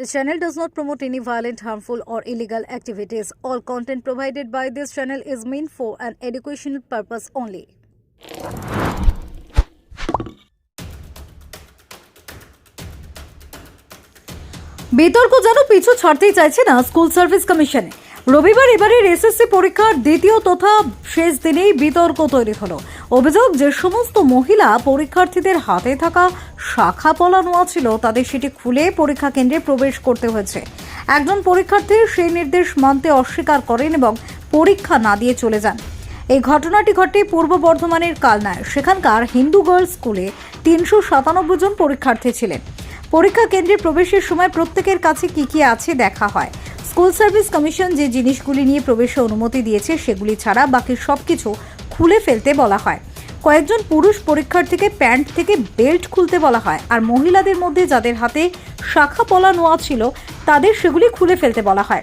This channel does not promote any violent, harmful, or illegal activities. All content provided by this channel is meant for an educational purpose only. বিতর্ক যেন পিছু ছাড়তেই চাইছে না school service কমিশনে রবিবার এবারের SSC পরীক্ষার দ্বিতীয় তথা শেষ দিনেই বিতর্ক তৈরি হলো। অভিযোগ যে সমস্ত মহিলা পরীক্ষার্থীদের হাতে থাকা শাখা পলা নোয়া ছিল তাদের সেটি খুলে পরীক্ষা কেন্দ্রে প্রবেশ করতে হয়েছে। একজন পরীক্ষার্থী সেই নির্দেশ মানতে অস্বীকার করেন এবং পরীক্ষা না দিয়ে চলে যান। এই ঘটনাটি ঘটে পূর্ব বর্ধমানের কালনায়। সেখানকার হিন্দু গার্লস স্কুলে তিনশো সাতানব্বই জন পরীক্ষার্থী ছিলেন। পরীক্ষা কেন্দ্রে প্রবেশের সময় প্রত্যেকের কাছে কি কি আছে দেখা হয়। স্কুল সার্ভিস কমিশন যে জিনিসগুলি নিয়ে প্রবেশে অনুমতি দিয়েছে সেগুলি ছাড়া বাকি সব কিছু খুলে ফেলতে বলা হয়। কয়েকজন পুরুষ পরীক্ষার্থীকে প্যান্ট থেকে বেল্ট খুলতে বলা হয় আর মহিলাদের মধ্যে যাদের হাতে শাখা পলা নোয়া ছিল, তাদের সেগুলি খুলে ফেলতে বলা হয়।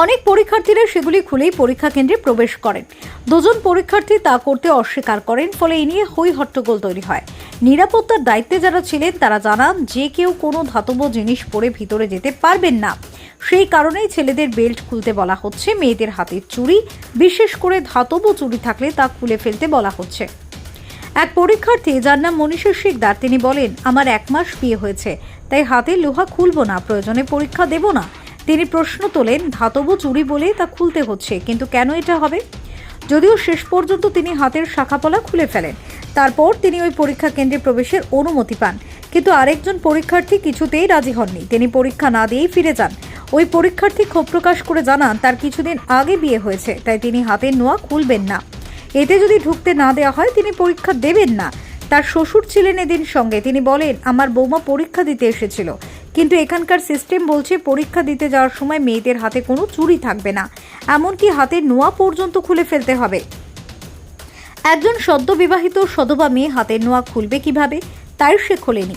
অনেক পরীক্ষার্থীরা সেগুলি খুলেই পরীক্ষা কেন্দ্রে প্রবেশ করেন। দুজন পরীক্ষার্থী তা করতে অস্বীকার করেন, ফলে এ নিয়ে হই হট্টগোল তৈরি হয়। নিরাপত্তার দায়িত্বে যারা ছিলেন, তারা জানান, যে কেউ কোনো ধাতব জিনিস পরে ভিতরে যেতে পারবেন না। সেই কারণেই ছেলেদের বেল্ট খুলতে বলা হচ্ছে, মেয়েদের হাতের চুড়ি, বিশেষ করে ধাতব চুড়ি থাকলে তা খুলে ফেলতে বলা হচ্ছে। এক পরীক্ষার্থী, যার নাম মনীষা শিকদার, তিনি বলেন, আমার এক মাস বিয়ে হয়েছে, তাই হাতে লোহা খুলব না, প্রয়োজনে পরীক্ষা দেব না। তিনি প্রশ্ন তোলেন, ধাতব চুরি বলে তা খুলতে হচ্ছে, কিন্তু কেন এটা হবে? যদিও শেষ পর্যন্ত তিনি হাতের শাখাপলা খুলে ফেলেন। তারপর তিনি ওই পরীক্ষা কেন্দ্রে প্রবেশের অনুমতি পান, কিন্তু আরেকজন পরীক্ষার্থী কিছুতেই রাজি হননি। তিনি পরীক্ষা না দিয়েই ফিরে যান। ওই পরীক্ষার্থী ক্ষোভ প্রকাশ করে জানান, তার কিছুদিন আগে বিয়ে হয়েছে, তাই তিনি হাতের নোয়া খুলবেন না। এতে যদি ঢুকতে না দেওয়া হয়, তিনি পরীক্ষা দেবেন না। তার শ্বশুর ছিলেন এদিন সঙ্গে। তিনি বলেন, আমার বৌমা পরীক্ষা দিতে এসেছিল। কিন্তু এখানকার সিস্টেম বলছে পরীক্ষা দিতে যাওয়ার সময় মেয়েদের হাতে কোনো চুরি থাকবে না। এমনকি হাতের নোয়া পর্যন্ত খুলে ফেলতে হবে। একজন সদ্য বিবাহিত সধবা মেয়ে হাতের নোয়া খুলবে কীভাবে, তাই সে খোলেনি।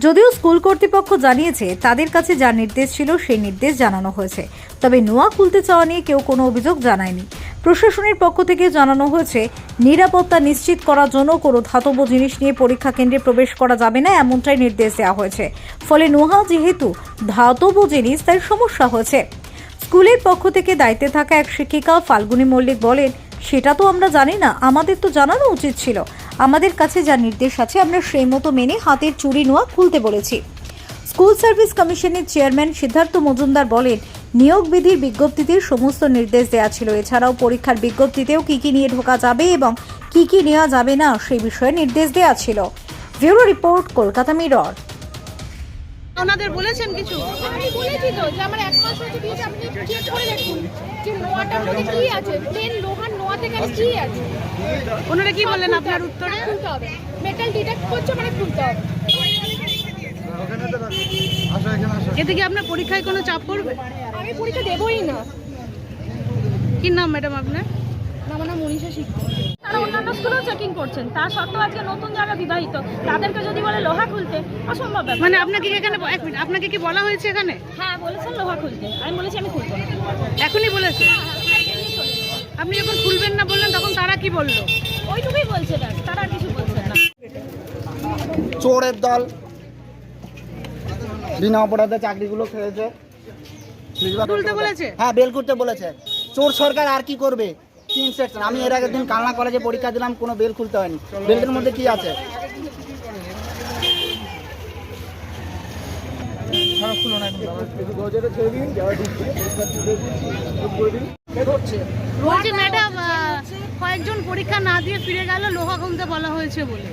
যদিও স্কুল কর্তৃপক্ষ জানিয়েছে, তাদের কাছে যা নির্দেশ ছিল সেই নির্দেশ জানানো হয়েছে। তবে নোয়া খুলতে চাওয়া নিয়ে কেউ কোনো অভিযোগ জানায়নি। প্রশাসনের পক্ষ থেকে জানানো হয়েছে, নিরাপত্তা নিশ্চিত করার জন্য কোনো ধাতব জিনিস নিয়ে পরীক্ষা কেন্দ্রে প্রবেশ করা যাবে না এমনটাই নির্দেশ দেওয়া হয়েছে। ফলে নোহা যেহেতু ধাতব জিনিস, তাই সমস্যা হয়েছে। স্কুলের পক্ষ থেকে দায়িত্বে থাকা এক শিক্ষিকা ফাল্গুনী মল্লিক বলেন, সেটা তো আমরা জানি না, আমাদের তো জানানো উচিত ছিল। আমাদের কাছে যা নির্দেশ আছে, আমরা সেই মতো মেনে হাতের চুরি নোয়া খুলতে বলেছি। স্কুল সার্ভিস কমিশনের চেয়ারম্যান সিদ্ধার্থ মজুমদার বলেন নিয়োগ বিধির বিজ্ঞপ্তিতে সমস্ত নির্দেশ দেওয়া ছিল। এছাড়াও পরীক্ষার বিজ্ঞপ্তিতেও কি কি নিয়ে ঢোকা যাবে এবং কি কি নেওয়া যাবে না সেই বিষয়ে নির্দেশ দেওয়া ছিল। Bureau report Kolkata Mirror. ওনাদের বলেছেন কিছু? আমি বলেছি তো যে আমার এক মাস হয়েছে বিয়েতে আপনি চেক করে দেখুন যে নোয়াটার মধ্যে কি আছে। প্লেন লোহার নোয়া থেকে আর কি আছে? ওনারা কি বললেন আপনার উত্তরে? খুলতে হবে। মেটাল ডিটেক্ট করছে মানে খুলতে হবে। এতে কি আপনার পরীক্ষায় কোনো চাপ পড়বে? আমি পরীক্ষা দেবই না। কি নাম ম্যাডাম আপনার? না মানে মনীষা শিখতে তারা অন্যান্য স্কুলেও চেকিং করছেন তা সত্ত্বেও আজকে নতুন যারা বিবাহিত। তাদেরকে যদি বলে লোহা খুলতে অসম্ভব মানে আপনাকে কি এখানে এক মিনিট আপনাকে কি বলা হয়েছে এখানে? হ্যাঁ বলেছেন লোহা খুলতে। আমি বলেছি আমি খুলবো না। এখনই বলেছে? আপনি যখন খুলবেন না বললেন তখন তারা কি বলল? ওইটুকুই বলছে ব্যাস তারা আর কিছু বলছে না। চোরের দল। বিনা অপরাধে চাকরিগুলো খেয়েছে। তুলতে বলেছে? হ্যাঁ বেল করতে বলেছে। চোর সরকার আর কি করবে? তিন সেকশন আমি এর আগের দিন কালনা কলেজে পরীক্ষা দিলাম কোনো বেল খুলতে হয়নি। বেলের মধ্যে কি আছে? বলছি ম্যাডাম কয়েকজন পরীক্ষা না দিয়ে ফিরে গেল লোহা বলা হয়েছে বলে।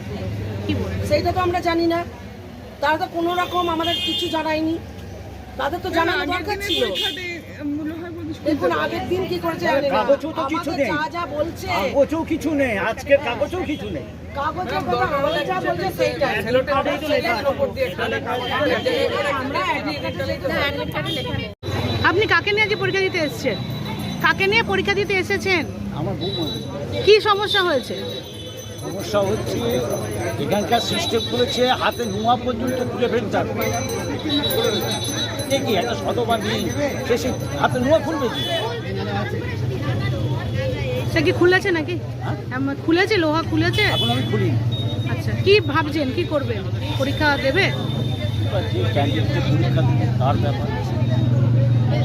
কি বলবেন সেইটা তো আমরা জানি না। তারা তো কোনো রকম আমাদের কিছু জানায়নি। তাদের তো দরকার ছিল দেখুন আগের দিন কি করেছে কাগজও তো কিছু নেই। যা যা বলছে কাগজও কিছু নেই আজকের কাগজও কিছু নেই কাগজের কথা আমাদের যা বলছে সেইটাই আমরা admit card এ লেখা- আপনি কাকে নিয়ে পরীক্ষা দিতে এসেছেন কাকে নিয়ে পরীক্ষা দিতে এসেছেন আমার কি সমস্যা হয়েছে সমস্যা হচ্ছে এখানকার সিস্টেম করেছে হাতে নোয়া পর্যন্ত তুলে ফেলতে হবে কি? একটা শতবা নেই। সে সে হাতে নোয়া খুলবে কি? সে কি খুলেছে নাকি? হ্যাঁ? খুলেছে লোহা খুলেছে? এখন আমি খুলি আচ্ছা কি ভাবছেন? কি করবেন? পরীক্ষা দেবে? তার ব্যাপার।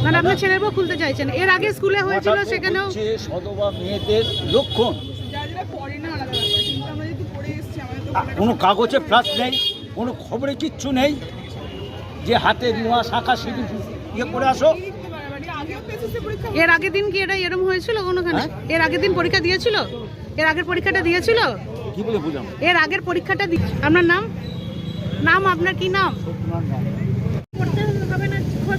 মানে আপনার ছেলের বউ খুলতে চাইছেন। এর আগে স্কুলে হয়েছিল সেখানেও সদবা মেয়েদের লক্ষণ। কোনো কাগজে প্লাস নেই কোনো খবরে কিচ্ছু নেই। যে হাতে নোয়া শাখা সিঁড়ি ইয়ে করে আসো। এর আগের দিন কি এটা এরকম হয়েছিল কোনোখানে? হ্যাঁ? এর আগের দিন পরীক্ষা দিয়েছিল? এর আগের পরীক্ষাটা দিয়েছিল? কি বলে বুঝলাম এর আগের পরীক্ষাটা দি আপনার নাম? নাম আপনার কি নাম? করতে হবে না ঘর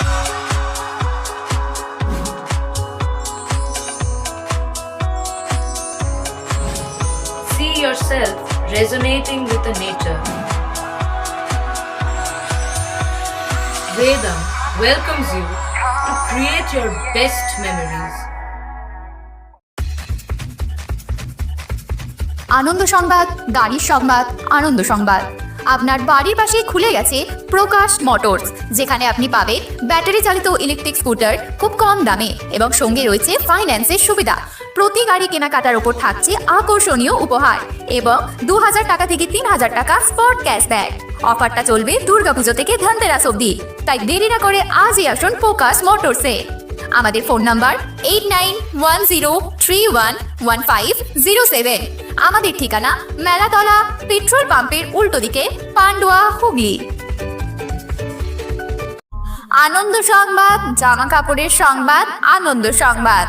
Yourself resonating with the nature. Vedam welcomes you to create your best memories. আনন্দ সংবাদ গাড়ির সংবাদ আনন্দ সংবাদ আপনার বাড়ির পাশেই খুলে গেছে প্রকাশ মোটরস, যেখানে আপনি পাবেন ব্যাটারি চালিত ইলেকট্রিক স্কুটার খুব কম দামে এবং সঙ্গে রয়েছে ফাইন্যান্সের সুবিধা। প্রতি গাড়ি কেনাকাটার উপর থাকছে আকর্ষণীয় উপহার এবং দু হাজার টাকা থেকে তিন হাজার টাকা স্পট ক্যাশ ক্যাশব্যাক। অফারটা চলবে দুর্গাপুজো থেকে ধনতেরাস অবধি। তাই দেরি না করে আজই আসুন প্রকাশ মোটরসে। আমাদের phone number eight nine one zero three one one five zero seven আমাদের ঠিকানা মেলাতলা পেট্রোল পাম্পের উল্টো দিকে পান্ডুয়া, হুগলি। আনন্দ সংবাদ, জামা কাপড়ের সংবাদ, আনন্দ সংবাদ।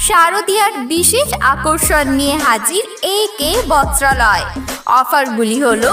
শারদীয়ার বিশেষ আকর্ষণ নিয়ে হাজির এ কে বস্ত্রালয়। অফারগুলি হলো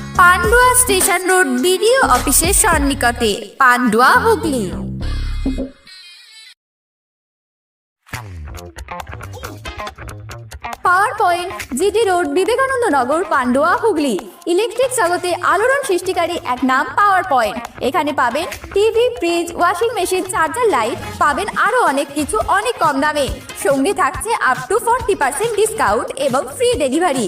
পান্ডুয়া স্টেশন রোড বিডিও অফিসের সন্নিকটে Pandua Hooghly. Power point GT road Vivekananda Nagar Pandua Hooghly. Electric জগতে আলোড়ন সৃষ্টিকারী এক নাম পাওয়ার পয়েন্ট এখানে পাবেন TV fridge washing machine charger light পাবেন আরও অনেক কিছু অনেক কম দামে। সঙ্গে থাকছে up to forty percent discount এবং ফ্রি ডেলিভারি